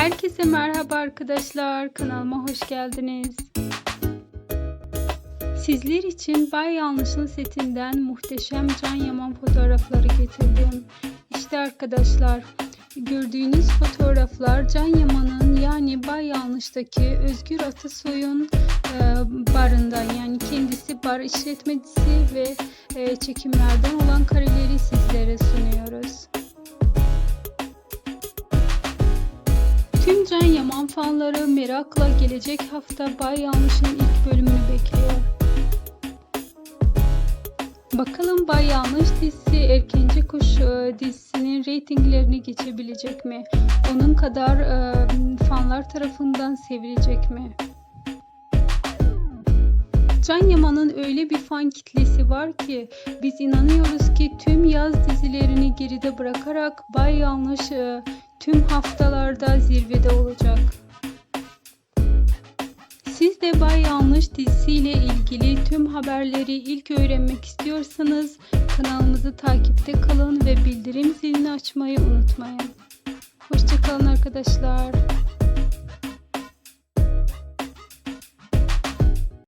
Herkese merhaba arkadaşlar. Kanalıma hoş geldiniz. Sizler için Bay Yanlış'ın setinden muhteşem Can Yaman fotoğrafları getirdim. İşte arkadaşlar gördüğünüz fotoğraflar Can Yaman'ın yani Bay Yanlış'taki Özgür Atasoy'un e, barından yani kendisi bar işletmecisi ve e, çekimlerden olan kareleri Tüm Can Yaman fanları merakla gelecek hafta Bay Yanlış'ın ilk bölümünü bekliyor. Bakalım Bay Yanlış dizisi Erkenci Kuş e, dizisinin reytinglerini geçebilecek mi? Onun kadar e, fanlar tarafından sevilecek mi? Can Yaman'ın öyle bir fan kitlesi var ki biz inanıyoruz ki tüm yaz dizilerini geride bırakarak Bay Yanlış e, tüm haftalarda zirvede olacak. Siz de Bay Yanlış dizisiyle ilgili tüm haberleri ilk öğrenmek istiyorsanız kanalımızı takipte kalın ve bildirim zilini açmayı unutmayın. Hoşçakalın arkadaşlar.